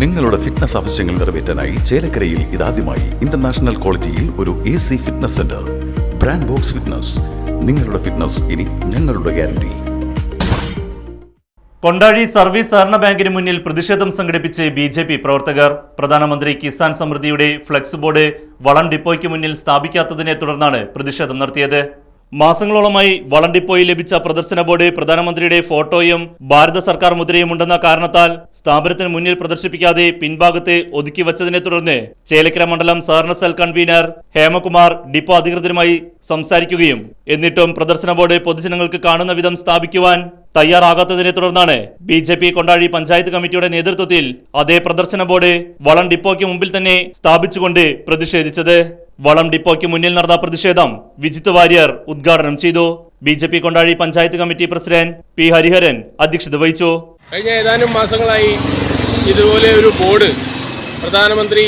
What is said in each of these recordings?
നിങ്ങളുടെ ഫിറ്റ്നസ് ആവശ്യങ്ങൾ നിറവേറ്റാനായി ചേലക്കരയിൽ ഇതാദ്യമായി ഇന്റർനാഷണൽ ക്വാളിറ്റിയിൽ ഒരു A C fitness centre brand box fitness നിങ്ങളുടെ ഫിറ്റ്നസ് ഇനി ഞങ്ങളുടെ ഗ്യാരണ്ടി കൊണ്ടാഴി സർവീസ് സഹകരണ ബാങ്കിന് മുന്നിൽ പ്രതിഷേധം സംഘടിപ്പിച്ച് ബി ജെ പി പ്രവർത്തകർ. പ്രധാനമന്ത്രി കിസാൻ സമൃദ്ധിയുടെ ഫ്ലെക്സ് ബോർഡ് വളം ഡിപ്പോയ്ക്ക് മുന്നിൽ സ്ഥാപിക്കാത്തതിനെ തുടർന്നാണ് പ്രതിഷേധം നടത്തിയത്. മാസങ്ങളോളമായി വളണ്ടിപ്പോയി ലഭിച്ച പ്രദർശന ബോർഡ് പ്രധാനമന്ത്രിയുടെ ഫോട്ടോയും ഭാരത സർക്കാർ മുദ്രയും ഉണ്ടെന്ന കാരണത്താൽ സ്ഥാപനത്തിന് മുന്നിൽ പ്രദർശിപ്പിക്കാതെ പിൻഭാഗത്ത് ഒതുക്കി വച്ചതിനെ തുടർന്ന് ചേലക്കര മണ്ഡലം സഹകരണ സെൽ കൺവീനർ ഹേമകുമാർ ഡിപ്പോ അധികൃതരുമായി സംസാരിക്കുകയും എന്നിട്ടും പ്രദർശന ബോർഡ് പൊതുജനങ്ങൾക്ക് കാണുന്ന വിധം സ്ഥാപിക്കുവാൻ തയ്യാറാകാത്തതിനെ തുടർന്നാണ് B J P Kondazhy panchayat കമ്മിറ്റിയുടെ നേതൃത്വത്തിൽ അതേ പ്രദർശന ബോർഡ് വളം ഡിപ്പോയ്ക്ക് മുമ്പിൽ തന്നെ സ്ഥാപിച്ചുകൊണ്ട് പ്രതിഷേധിച്ചത്. വളം ഡിപ്പോയ്ക്ക് മുന്നിൽ നടന്ന പ്രതിഷേധം വിജിത്ത് വാര്യർ ഉദ്ഘാടനം ചെയ്തു. B J P Kondazhy panchayat committee president P Hariharan അധ്യക്ഷത വഹിച്ചു. കഴിഞ്ഞ ഏതാനും മാസങ്ങളായി ഇതുപോലെ ഒരു ബോർഡ് പ്രധാനമന്ത്രി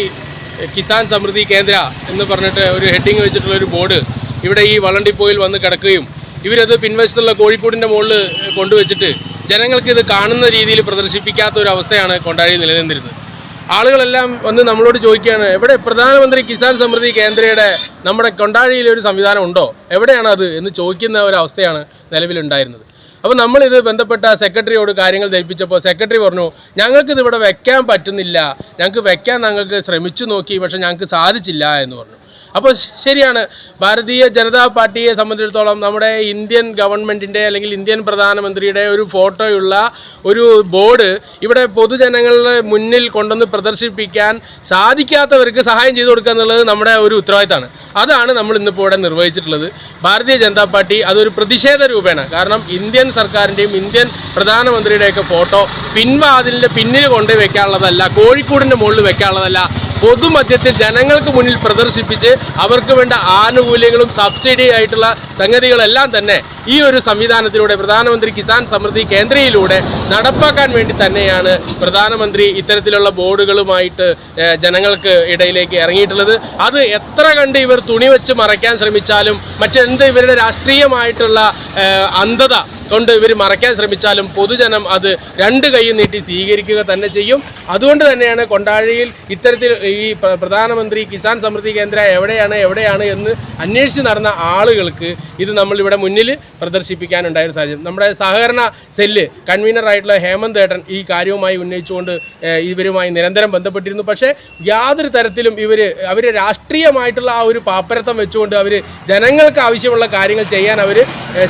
കിസാൻ സമൃദ്ധി കേന്ദ്ര എന്ന് പറഞ്ഞിട്ട് ഒരു ഹെഡിങ് വെച്ചിട്ടുള്ള ഒരു ബോർഡ് ഇവിടെ ഈ വളം ഡിപ്പോയിൽ വന്ന് കിടക്കുകയും ഇവരത് പിൻവശത്തുള്ള കോഴിക്കോടിന്റെ മുകളിൽ കൊണ്ടുവച്ചിട്ട് ജനങ്ങൾക്ക് ഇത് കാണുന്ന രീതിയിൽ പ്രദർശിപ്പിക്കാത്ത ഒരു അവസ്ഥയാണ് കൊണ്ടാഴി നിലനിന്നിരുന്നത്. ആളുകളെല്ലാം വന്ന് നമ്മളോട് ചോദിക്കുകയാണ് എവിടെ പ്രധാനമന്ത്രി കിസാൻ സമൃദ്ധി കേന്ദ്രയുടെ നമ്മുടെ കൊണ്ടാഴിയിലെ ഒരു സംവിധാനം ഉണ്ടോ? എവിടെയാണ് അത്? എന്ന് ചോദിക്കുന്ന ഒരു അവസ്ഥയാണ് നിലവിലുണ്ടായിരുന്നത്. അപ്പോൾ നമ്മളിത് ബന്ധപ്പെട്ട സെക്രട്ടറിയോട് കാര്യങ്ങൾ ധരിപ്പിച്ചപ്പോൾ സെക്രട്ടറി പറഞ്ഞു ഞങ്ങൾക്കിത് ഇവിടെ വെക്കാൻ പറ്റുന്നില്ല. ഞങ്ങൾക്ക് വെക്കാൻ ഞങ്ങൾക്ക് ശ്രമിച്ചു നോക്കി പക്ഷേ ഞങ്ങൾക്ക് സാധിച്ചില്ല എന്ന് പറഞ്ഞു. അപ്പോൾ ശരിയാണ്. ഭാരതീയ ജനതാ പാർട്ടിയെ സംബന്ധിച്ചിടത്തോളം നമ്മുടെ ഇന്ത്യൻ ഗവൺമെന്റിന്റെ അല്ലെങ്കിൽ ഇന്ത്യൻ പ്രധാനമന്ത്രിയുടെ ഒരു ഫോട്ടോയുള്ള ഒരു ബോർഡ് ഇവിടെ പൊതുജനങ്ങളുടെ മുന്നിൽ കൊണ്ടുവന്ന് പ്രദർശിപ്പിക്കാൻ സാധിക്കാത്തവർക്ക് സഹായം ചെയ്തു കൊടുക്കുക എന്നുള്ളത് നമ്മുടെ ഒരു ഉത്തരവാദിത്തമാണ്. അതാണ് നമ്മൾ ഇന്നിപ്പോൾ ഇവിടെ നിർവഹിച്ചിട്ടുള്ളത്. ഭാരതീയ ജനതാ പാർട്ടി അതൊരു പ്രതിഷേധ രൂപേണ. കാരണം ഇന്ത്യൻ സർക്കാരിന്റെയും ഇന്ത്യൻ പ്രധാനമന്ത്രിയുടെയൊക്കെ ഫോട്ടോ പിൻവാതിലിന്റെ പിന്നിൽ കൊണ്ട് വെക്കാനുള്ളതല്ല കോഴിക്കോടിന്റെ മുകളിൽ വെക്കാനുള്ളതല്ല പൊതുമധ്യത്തിൽ ജനങ്ങൾക്ക് മുന്നിൽ പ്രദർശിപ്പിച്ച് അവർക്ക് വേണ്ട ആനുകൂല്യങ്ങളും സബ്സിഡി ആയിട്ടുള്ള സംഗതികളെല്ലാം തന്നെ ഈ ഒരു സംവിധാനത്തിലൂടെ പ്രധാനമന്ത്രി കിസാൻ സമൃദ്ധി കേന്ദ്രയിലൂടെ നടപ്പാക്കാൻ വേണ്ടി തന്നെയാണ് പ്രധാനമന്ത്രി ഇത്തരത്തിലുള്ള ബോർഡുകളുമായിട്ട് ജനങ്ങൾക്ക് ഇടയിലേക്ക് ഇറങ്ങിയിട്ടുള്ളത്. അത് എത്ര കണ്ട് ഇവർ തുണി വെച്ച് മറയ്ക്കാൻ ശ്രമിച്ചാലും മറ്റെന്ത് ഇവരുടെ രാഷ്ട്രീയമായിട്ടുള്ള അന്ധത കൊണ്ട് ഇവർ മറയ്ക്കാൻ ശ്രമിച്ചാലും പൊതുജനം അത് രണ്ട് കൈയും നീട്ടി സ്വീകരിക്കുക തന്നെ ചെയ്യും. അതുകൊണ്ട് തന്നെയാണ് കൊണ്ടാഴിയിൽ ഇത്തരത്തിൽ ഈ പ്രധാനമന്ത്രി കിസാൻ സമൃദ്ധി കേന്ദ്ര എവിടെയാണ് എവിടെയാണ് എന്ന് അന്വേഷിച്ച് നടന്ന ആളുകൾക്ക് ഇത് നമ്മൾ ഇവിടെ മുന്നിൽ പ്രദർശിപ്പിക്കാനുണ്ടായ ഒരു സാഹചര്യം. നമ്മുടെ സഹകരണ സെല്ല് കൺവീനറായിട്ടുള്ള ഹേമന്ത് ഏട്ടൻ ഈ കാര്യവുമായി ഉന്നയിച്ചുകൊണ്ട് ഇവരുമായി നിരന്തരം ബന്ധപ്പെട്ടിരുന്നു. പക്ഷേ യാതൊരു തരത്തിലും ഇവർ അവർ രാഷ്ട്രീയമായിട്ടുള്ള ആ ഒരു പാപ്പരത്തം വെച്ചുകൊണ്ട് അവർ ജനങ്ങൾക്ക് ആവശ്യമുള്ള കാര്യങ്ങൾ ചെയ്യാൻ അവർ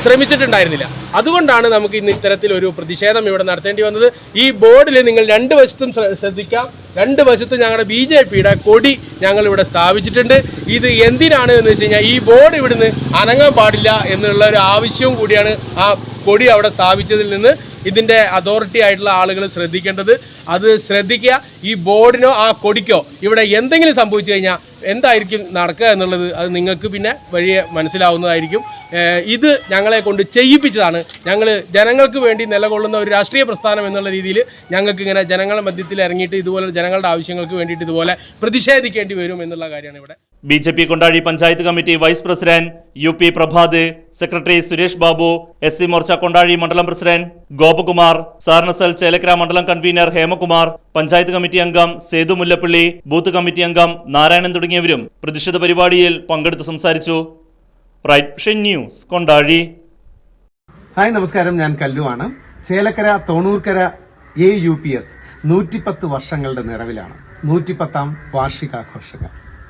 ശ്രമിച്ചിട്ടുണ്ടായിരുന്നില്ല. അതുകൊണ്ടാണ് നമുക്ക് ഇന്ന് ഇത്തരത്തിൽ ഒരു പ്രതിഷേധം ഇവിടെ നടത്തേണ്ടി വന്നത്. ഈ ബോർഡിൽ നിങ്ങൾ രണ്ട് വശത്തും ശ്ര- ശ്രദ്ധിക്കാം. രണ്ട് വശത്തും ഞങ്ങളുടെ ബി ജെ പിയുടെ കൊടി ഞങ്ങൾ ഇവിടെ സ്ഥാപിച്ചിട്ടുണ്ട്. ഇത് എന്തിനാണ് എന്ന് വെച്ച് കഴിഞ്ഞാൽ ഈ ബോർഡ് ഇവിടുന്ന് അനങ്ങാൻ പാടില്ല എന്നുള്ള ഒരു ആവശ്യവും കൂടിയാണ് ആ കൊടി അവിടെ സ്ഥാപിച്ചതിൽ നിന്ന് ഇതിന്റെ അതോറിറ്റി ആയിട്ടുള്ള ആളുകൾ ശ്രദ്ധിക്കേണ്ടത്. അത് ശ്രദ്ധിക്കുക ഈ ബോർഡിനോ ആ കൊടിക്കോ ഇവിടെ എന്തെങ്കിലും സംഭവിച്ചു കഴിഞ്ഞാൽ എന്തായിരിക്കും നടക്കുക എന്നുള്ളത് അത് നിങ്ങൾക്ക് പിന്നെ വഴിയെ മനസ്സിലാവുന്നതായിരിക്കും. ഇത് ഞങ്ങളെ കൊണ്ട് ചെയ്യിപ്പിച്ചതാണ്. ഞങ്ങൾ ജനങ്ങൾക്ക് വേണ്ടി നിലകൊള്ളുന്ന ഒരു രാഷ്ട്രീയ പ്രസ്ഥാനം എന്നുള്ള രീതിയിൽ ഞങ്ങൾക്ക് ഇങ്ങനെ ജനങ്ങളുടെ മധ്യത്തിൽ ഇറങ്ങിയിട്ട് ഇതുപോലെ ജനങ്ങളുടെ ആവശ്യങ്ങൾക്ക് വേണ്ടിയിട്ട് ഇതുപോലെ പ്രതിഷേധിക്കേണ്ടി വരും എന്നുള്ള കാര്യമാണ് ഇവിടെ. B J P Kondazhy panchayat committee vice president U P Prabhat secretary Suresh Babu S C Morcha Kondazhy മണ്ഡലം പ്രസിഡന്റ് ഗോപകുമാർ സാർനസൽ ചേലക്കര മണ്ഡലം കൺവീനർ ഹേമകുമാർ പഞ്ചായത്ത് കമ്മിറ്റി അംഗം സേതു മുല്ലപ്പള്ളി ബൂത്ത് കമ്മിറ്റി അംഗം നാരായണൻ തുടങ്ങിയവരും പ്രതിഷേധ പരിപാടിയിൽ പങ്കെടുത്ത് സംസാരിച്ചു. Right news Kondazhy. ഹായ് നമസ്കാരം. ഞാൻ കല്ലുവാണ്. Chelakkara Thonoorkkara A U P S നൂറ്റിപ്പത്ത് വർഷങ്ങളുടെ നിറവിലാണ്. നൂറ്റിപ്പത്താം വാർഷികാഘോഷങ്ങൾ.